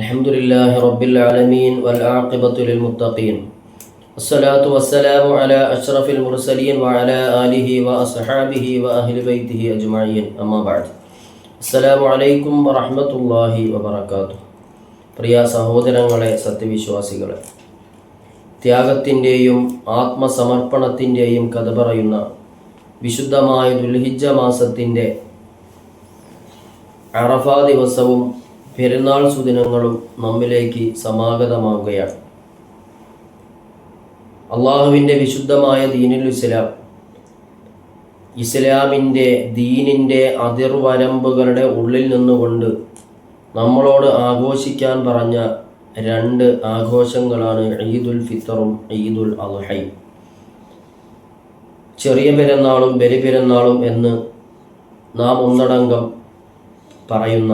الحمد لله رب العالمين والعاقبة للمتقين الصلاة والسلام على أشرف المرسلين وعلى آله وأصحابه وأهل بيته أجمعين أما بعد السلام عليكم ورحمة الله وبركاته പ്രിയ സഹോദരങ്ങളെ സത്യവിശ്വാസികളെ ത്യാഗത്തിൻ്റെയും ആത്മസമർപ്പണത്തിൻ്റെയും കഥ പറയുന്ന വിശുദ്ധമായ ദുൽഹിജ്ജ മാസത്തിൻ്റെ അറഫ ദിവസവും പെരുന്നാൾ സുദിനങ്ങളും നമ്മിലേക്ക് സമാഗതമാകുകയാണ് അള്ളാഹുവിന്റെ വിശുദ്ധമായ ദീനുൽ ഇസ്ലാം ഇസ്ലാമിന്റെ ദീനിന്റെ അതിർവരമ്പുകളുടെ ഉള്ളിൽ നിന്നുകൊണ്ട് നമ്മളോട് ആഘോഷിക്കാൻ പറഞ്ഞ രണ്ട് ആഘോഷങ്ങളാണ് ഈദുൽ ഫിത്തറും ഈദുൽ അൽഹൈ ചെറിയ പെരുന്നാളും ബലിപെരുന്നാളും എന്ന് നാം ഒന്നടങ്കം പറയുന്ന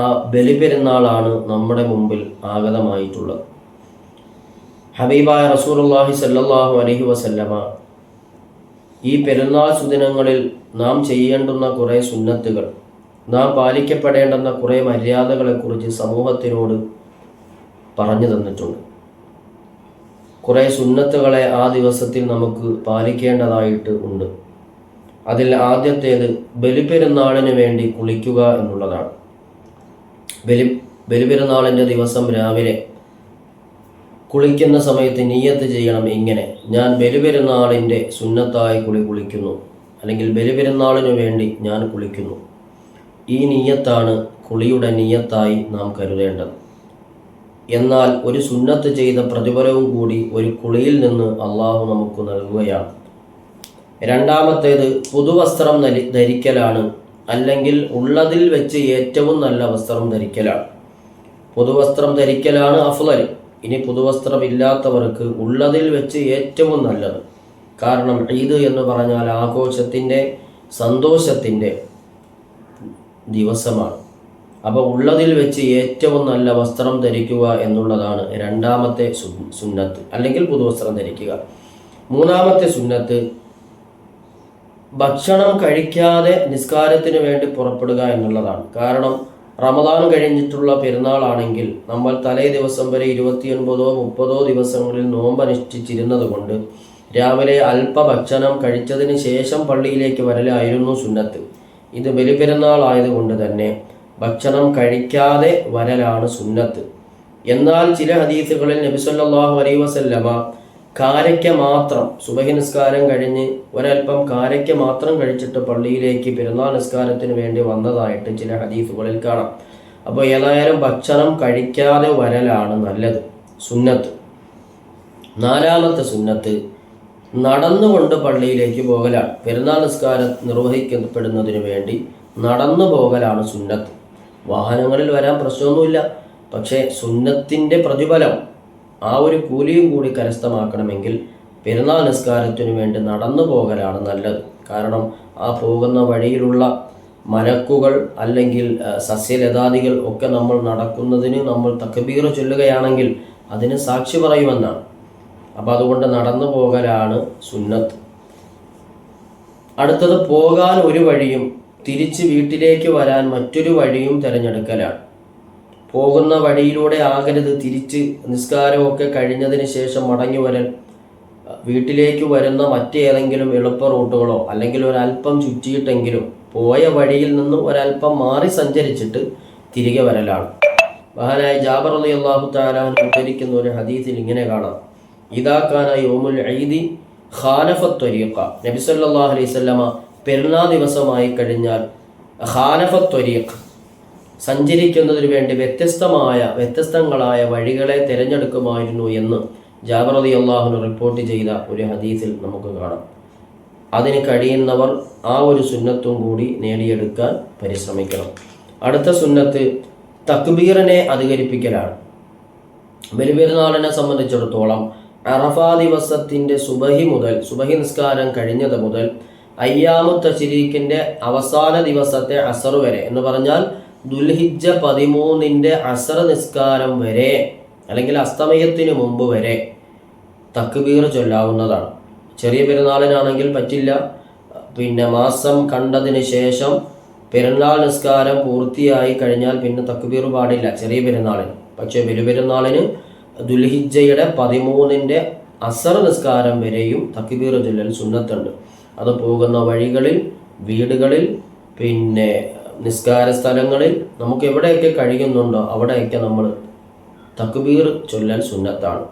ആ ബലിപെരുന്നാളാണ് നമ്മുടെ മുമ്പിൽ ആഗതമായിട്ടുള്ളത്. ഹബീബായ റസൂലുള്ളാഹി സല്ലല്ലാഹു അലൈഹി വസല്ലമ ഈ പെരുന്നാൾ സുദിനങ്ങളിൽ നാം ചെയ്യേണ്ടുന്ന കുറേ സുന്നത്തുകൾ നാം പാലിക്കപ്പെടേണ്ടുന്ന കുറേ മര്യാദകളെക്കുറിച്ച് സമൂഹത്തിനോട് പറഞ്ഞു തന്നിട്ടുണ്ട്. കുറേ സുന്നത്തുകളെ ആ ദിവസത്തിൽ നമുക്ക് പാലിക്കേണ്ടതായിട്ട് ഉണ്ട്. അതിൽ ആദ്യത്തേത് ബലിപ്പെരുന്നാളിന് വേണ്ടി കുളിക്കുക എന്നുള്ളതാണ്. ബലി ബലിപെരുന്നാളിന്റെ ദിവസം രാവിലെ കുളിക്കുന്ന സമയത്ത് നീയത്ത് ചെയ്യണം ഇങ്ങനെ. ഞാൻ ബലിപെരുന്നാളിന്റെ സുന്നത്തായി കുളി കുളിക്കുന്നു. അല്ലെങ്കിൽ ബലിപെരുന്നാളിനു വേണ്ടി ഞാൻ കുളിക്കുന്നു. ഈ നീയത്താണ് കുളിയുടെ നീയത്തായി നാം കരുതേണ്ടത്. എന്നാൽ ഒരു സുന്നത്ത് ചെയ്ത പ്രതിഫലവും കൂടി ഒരു കുളിയിൽ നിന്ന് അള്ളാഹു നമുക്ക് നൽകുകയാണ്. രണ്ടാമത്തേത് പുതുവസ്ത്രം ധരി ധരിക്കലാണ് അല്ലെങ്കിൽ ഉള്ളതിൽ വെച്ച് ഏറ്റവും നല്ല വസ്ത്രം ധരിക്കലാണ്. പുതുവസ്ത്രം ധരിക്കലാണ് അഫ്ലൽ ഇനി പുതുവസ്ത്രം ഇല്ലാത്തവർക്ക് ഉള്ളതിൽ വെച്ച് ഏറ്റവും നല്ലത്. കാരണം ഈദ് എന്ന് പറഞ്ഞാൽ ആഘോഷത്തിന്റെ സന്തോഷത്തിന്റെ ദിവസമാണ്. അപ്പോൾ ഉള്ളതിൽ വെച്ച് ഏറ്റവും നല്ല വസ്ത്രം ധരിക്കുക എന്നുള്ളതാണ് രണ്ടാമത്തെ സുന്നത്ത്. അല്ലെങ്കിൽ പുതുവസ്ത്രം ധരിക്കുക. മൂന്നാമത്തെ സുന്നത്ത് ഭക്ഷണം കഴിക്കാതെ നിസ്കാരത്തിന് വേണ്ടി പുറപ്പെടുക എന്നുള്ളതാണ്. കാരണം റമദാൻ കഴിഞ്ഞിട്ടുള്ള പെരുന്നാളാണെങ്കിൽ നമ്മൾ തലേ ദിവസം വരെ ഇരുപത്തിയൊൻപതോ മുപ്പതോ ദിവസങ്ങളിൽ നോമ്പ് അനുഷ്ഠിച്ചിരുന്നത് കൊണ്ട് രാവിലെ അല്പഭക്ഷണം കഴിച്ചതിന് ശേഷം പള്ളിയിലേക്ക് വരലായിരുന്നു സുന്നത്ത്. ഇത് ബലിപെരുന്നാൾ ആയതുകൊണ്ട് തന്നെ ഭക്ഷണം കഴിക്കാതെ വരലാണ് സുന്നത്ത്. എന്നാൽ ചില ഹദീസുകളിൽ നബി സല്ലല്ലാഹു അലൈഹി വസല്ലമ കാരയ്ക്ക മാത്രം സുബഹി നിസ്കാരം കഴിഞ്ഞ് ഒരല്പം കാരയ്ക്ക മാത്രം കഴിച്ചിട്ട് പള്ളിയിലേക്ക് പെരുന്നാൾ നിസ്കാരത്തിന് വേണ്ടി വന്നതായിട്ട് ചില ഹദീഫുകളിൽ കാണാം. അപ്പോൾ ഏതായാലും ഭക്ഷണം കഴിക്കാതെ വരലാണ് നല്ലത് സുന്നത്ത്. നാലാമത്തെ സുന്നത്ത് നടന്നുകൊണ്ട് പള്ളിയിലേക്ക് പോകലാണ്. പെരുന്നാൾ നിസ്കാരം നിർവഹിക്കപ്പെടുന്നതിന് വേണ്ടി നടന്നു പോകലാണ് സുന്നത്ത്. വാഹനങ്ങളിൽ വരാൻ പ്രശ്നമൊന്നുമില്ല. പക്ഷേ സുന്നത്തിന്റെ പ്രതിഫലം ആ ഒരു കൂലിയും കൂടി കരസ്ഥമാക്കണമെങ്കിൽ പെരുന്നാൾ നിസ്കാരത്തിനു വേണ്ടി നടന്നു പോകലാണ് നല്ലത്. കാരണം ആ പോകുന്ന വഴിയിലുള്ള മരക്കുകൾ അല്ലെങ്കിൽ സസ്യലതാദികൾ ഒക്കെ നമ്മൾ നടക്കുന്നതിന് നമ്മൾ തക്കബീർ ചൊല്ലുകയാണെങ്കിൽ അതിന് സാക്ഷി പറയുമെന്നാണ്. അപ്പോൾ അതുകൊണ്ട് നടന്നു പോകലാണ് സുന്നത്ത്. അടുത്തത് പോകാൻ ഒരു വഴിയും തിരിച്ച് വീട്ടിലേക്ക് വരാൻ മറ്റൊരു വഴിയും തിരഞ്ഞെടുക്കലാണ്. പോകുന്ന വഴിയിലൂടെ ആകരുത് തിരിച്ച് നിസ്കാരമൊക്കെ കഴിഞ്ഞതിന് ശേഷം മടങ്ങി വരൽ. വീട്ടിലേക്ക് വരുന്ന മറ്റേതെങ്കിലും എളുപ്പ റൂട്ടുകളോ അല്ലെങ്കിൽ ഒരല്പം ചുറ്റിയിട്ടെങ്കിലും പോയ വഴിയിൽ നിന്ന് ഒരല്പം മാറി സഞ്ചരിച്ചിട്ട് തിരികെ വരലാണ്. മഹാനായ ജാബർ അലി അള്ളാഹു താലാൻ ഉദ്ധരിക്കുന്ന ഒരു ഹദീസിൽ ഇങ്ങനെ കാണാം. ഇതാക്കാന യോമുൽ ഐദി ഖാനഫത്വരീഖ നബി സല്ലല്ലാഹു അലൈഹി വസല്ലമ പെരുന്നാൾ ദിവസമായി കഴിഞ്ഞാൽ ഖാനഫത്വരീഖ് സഞ്ചരിക്കുന്നതിന് വേണ്ടി വ്യത്യസ്തമായ വ്യത്യസ്തങ്ങളായ വഴികളെ തിരഞ്ഞെടുക്കുമായിരുന്നു എന്ന് ജാഗ്രതി അള്ളാഹുന് റിപ്പോർട്ട് ചെയ്ത ഒരു ഹദീസിൽ നമുക്ക് കാണാം. അതിന് കഴിയുന്നവർ ആ ഒരു സുന്നത്തും കൂടി നേടിയെടുക്കാൻ പരിശ്രമിക്കണം. അടുത്ത സുന്നത്ത് തക്ബീറിനെ അധികരിപ്പിക്കലാണ്. ബലിപെരുന്നാളിനെ സംബന്ധിച്ചിടത്തോളം അറഫാ ദിവസത്തിന്റെ സുബഹി മുതൽ സുബഹി നിസ്കാരം കഴിഞ്ഞത് മുതൽ അയ്യാമു തശരീഖിന്റെ അവസാന ദിവസത്തെ അസർ വരെ എന്ന് പറഞ്ഞാൽ ദുൽഹിജ്ജ പതിമൂന്നിന്റെ അസർ നിസ്കാരം വരെ അല്ലെങ്കിൽ അസ്തമയത്തിന് മുമ്പ് വരെ തക്ബീർ ചൊല്ലാവുന്നതാണ്. ചെറിയ പെരുന്നാളിനാണെങ്കിൽ പറ്റില്ല. പിന്നെ മാസം കണ്ടതിന് ശേഷം പെരുന്നാൾ നിസ്കാരം പൂർത്തിയായി കഴിഞ്ഞാൽ പിന്നെ തക്ബീർ പാടില്ല ചെറിയ പെരുന്നാളിന്. പക്ഷേ വലിയ ദുൽഹിജയുടെ പതിമൂന്നിന്റെ അസർ നിസ്കാരം വരെയും തക്ബീർ ചൊല്ലൽ സുന്നത്തുണ്ട്. അത് പോകുന്ന വഴികളിൽ വീടുകളിൽ പിന്നെ നിസ്കാര സ്ഥലങ്ങളിൽ നമുക്ക് എവിടെയൊക്കെ കഴിയുന്നുണ്ടോ അവിടെയൊക്കെ നമ്മൾ തക്ബീർ ചൊല്ലൽ സുന്നത്താണ്.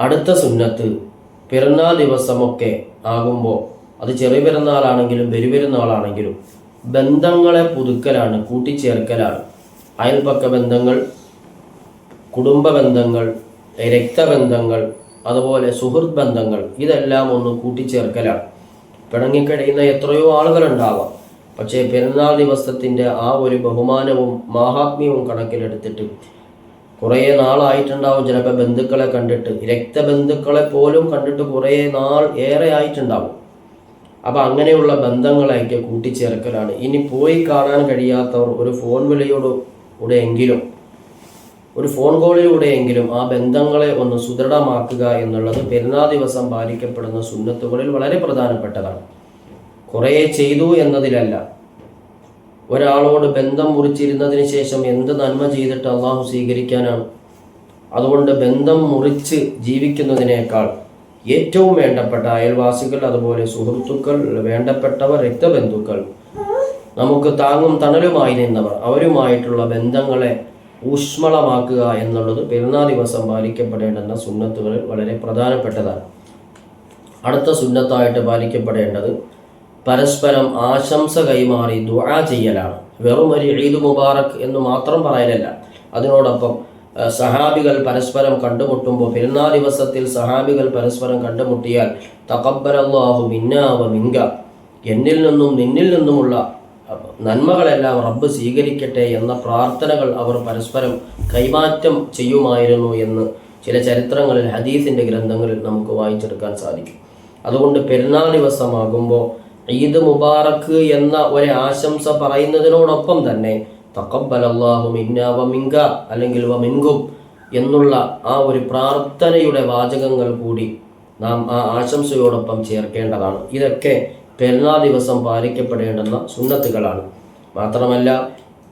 അടുത്ത സുന്നത്ത് പിറന്നാൾ ദിവസമൊക്കെ ആകുമ്പോൾ അത് ചെറിയ പെരുന്നാളാണെങ്കിലും പെരുപെരുന്നാളാണെങ്കിലും ബന്ധങ്ങളെ പുതുക്കലാണ് കൂട്ടിച്ചേർക്കലാണ്. അയൽപക്ക ബന്ധങ്ങൾ കുടുംബ ബന്ധങ്ങൾ രക്തബന്ധങ്ങൾ അതുപോലെ സുഹൃത്ത് ബന്ധങ്ങൾ ഇതെല്ലാം ഒന്ന് കൂട്ടിച്ചേർക്കലാണ്. പിണങ്ങിക്കഴിയുന്ന എത്രയോ ആളുകളുണ്ടാവാം. പക്ഷേ പെരുന്നാൾ ദിവസത്തിന്റെ ആ ഒരു ബഹുമാനവും മാഹാത്മ്യവും കണക്കിലെടുത്തിട്ട് കുറേ നാളായിട്ടുണ്ടാവും ചിലപ്പോൾ ബന്ധുക്കളെ കണ്ടിട്ട്. രക്തബന്ധുക്കളെ പോലും കണ്ടിട്ട് കുറേ നാൾ ഏറെ ആയിട്ടുണ്ടാവും. അപ്പം അങ്ങനെയുള്ള ബന്ധങ്ങളെയൊക്കെ കൂട്ടിച്ചേർക്കലാണ്. ഇനി പോയി കാണാൻ കഴിയാത്തവർ ഒരു ഫോൺ വിളിയോട് എങ്കിലും ഒരു ഫോൺ കോളിലൂടെയെങ്കിലും ആ ബന്ധങ്ങളെ ഒന്ന് സുദൃഢമാക്കുക എന്നുള്ളത് പെരുന്നാൾ ദിവസം പാലിക്കപ്പെടുന്ന സുന്നത്തുകളിൽ വളരെ പ്രധാനപ്പെട്ടതാണ്. കുറേ ചെയ്തു എന്നതിലല്ല. ഒരാളോട് ബന്ധം മുറിച്ചിരുന്നതിന് ശേഷം എന്ത് നന്മ ചെയ്തിട്ട് അള്ളാഹു സ്വീകരിക്കാനാണ്? അതുകൊണ്ട് ബന്ധം മുറിച്ച് ജീവിക്കുന്നതിനേക്കാൾ ഏറ്റവും വേണ്ടപ്പെട്ട അയൽവാസികൾ അതുപോലെ സുഹൃത്തുക്കൾ വേണ്ടപ്പെട്ടവർ രക്തബന്ധുക്കൾ നമുക്ക് താങ്ങും തണലുമായി നിന്നവർ അവരുമായിട്ടുള്ള ബന്ധങ്ങളെ ഊഷ്മളമാക്കുക എന്നുള്ളത് പെരുന്നാൾ ദിവസം പാലിക്കപ്പെടേണ്ടുന്ന സുന്നത്തുകൾ വളരെ പ്രധാനപ്പെട്ടതാണ്. അടുത്ത സുന്നത്തായിട്ട് പാലിക്കപ്പെടേണ്ടത് പരസ്പരം ആശംസ കൈമാറി ദുആ ചെയ്യലാണ്. വെറും ഒരു ഈദ് മുബാറക് എന്ന് മാത്രം പറയലല്ല. അതിനോടൊപ്പം സഹാബികൾ പരസ്പരം കണ്ടുമുട്ടുമ്പോൾ പെരുന്നാൾ ദിവസത്തിൽ സഹാബികൾ പരസ്പരം കണ്ടുമുട്ടിയാൽ തകബ്ബലല്ലാഹു മിന്നാ വ മിങ്ക. എന്നിൽ നിന്നും നിന്നിൽ നിന്നുമുള്ള നന്മകളെല്ലാം റബ്ബ് സ്വീകരിക്കട്ടെ എന്ന പ്രാർത്ഥനകൾ അവർ പരസ്പരം കൈമാറ്റം ചെയ്യുമായിരുന്നു എന്ന് ചില ചരിത്രങ്ങളിൽ ഹദീസിന്റെ ഗ്രന്ഥങ്ങളിൽ നമുക്ക് വായിച്ചെടുക്കാൻ സാധിക്കും. അതുകൊണ്ട് പെരുന്നാൾ ദിവസമാകുമ്പോൾ ഈദ് മുബാറക്ക് എന്ന ഒരു ആശംസ പറയുന്നതിനോടൊപ്പം തന്നെ തക്കബലല്ലാഹു മിന്ന വ മിങ്ക അല്ലെങ്കിൽ വ മിങ്കും എന്നുള്ള ആ ഒരു പ്രാർത്ഥനയുടെ വാചകങ്ങൾ കൂടി നാം ആ ആശംസയോടൊപ്പം ചേർക്കേണ്ടതാണ്. ഇതൊക്കെ പെരുന്നാൾ ദിവസം പാലിക്കപ്പെടേണ്ടുന്ന സുന്നത്തുകളാണ്. മാത്രമല്ല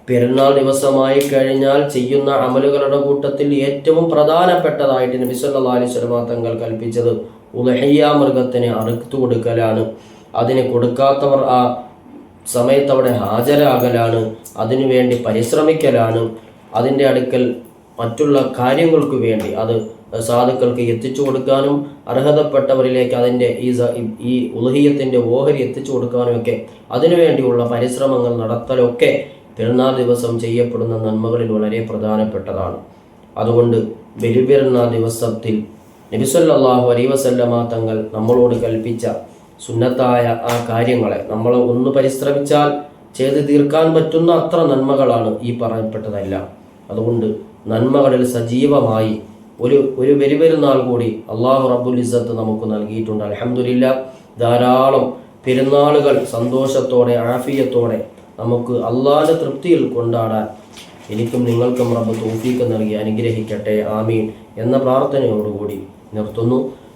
പെരുന്നാൾ ദിവസമായി കഴിഞ്ഞാൽ ചെയ്യുന്ന അമലുകളുടെ കൂട്ടത്തിൽ ഏറ്റവും പ്രധാനപ്പെട്ടതായിട്ട് നബി സല്ലല്ലാഹു അലൈഹി തങ്ങൾ കൽപ്പിച്ചത് ഉലഹയ്യ മൃഗത്തിന് അറുത്തു കൊടുക്കലാണ്. അതിന് കൊടുക്കാത്തവർ ആ സമയത്ത് അവിടെ ഹാജരാകലാണ് അതിനുവേണ്ടി പരിശ്രമിക്കലാണ് അതിന്റെ അടുക്കൽ മറ്റുള്ള കാര്യങ്ങൾക്ക് വേണ്ടി അത് സാധുക്കൾക്ക് എത്തിച്ചു കൊടുക്കാനും അർഹതപ്പെട്ടവരിലേക്ക് അതിന്റെ ഈ ഈ ഉലഹിയത്തിന്റെ ഓഹരി എത്തിച്ചു കൊടുക്കാനും ഒക്കെ അതിനുവേണ്ടിയുള്ള പരിശ്രമങ്ങൾ നടത്തലൊക്കെ പെരുന്നാൾ ദിവസം ചെയ്യപ്പെടുന്ന നന്മകളിൽ വളരെ പ്രധാനപ്പെട്ടതാണ്. അതുകൊണ്ട് ബലിപെരുന്നാൾ ദിവസത്തിൽ നബിസല്ലാഹു അലൈവസല്ലമ തങ്ങൾ നമ്മളോട് കൽപ്പിച്ച സുന്നത്തായ ആ കാര്യങ്ങളെ നമ്മൾ ഒന്ന് പരിശ്രമിച്ചാൽ ചെയ്ത് തീർക്കാൻ പറ്റുന്ന അത്ര നന്മകളാണ് ഈ പറയപ്പെട്ടതെല്ലാം. അതുകൊണ്ട് നന്മകളിൽ സജീവമായി ഒരു ഒരു പെരുപെരുന്നാൾ കൂടി അള്ളാഹു റബ്ബുൽ ഇസ്സത്ത് നമുക്ക് നൽകിയിട്ടുണ്ട്. അലഹമുല്ല ധാരാളം പെരുന്നാളുകൾ സന്തോഷത്തോടെ ആഫിയത്തോടെ നമുക്ക് അള്ളാഹിന്റെ തൃപ്തിയിൽ കൊണ്ടാടാൻ എനിക്കും നിങ്ങൾക്കും റബ്ബ് തോഫീക്ക് നൽകി അനുഗ്രഹിക്കട്ടെ. ആമീൻ. എന്ന പ്രാർത്ഥനയോടുകൂടി നിർത്തുന്നു.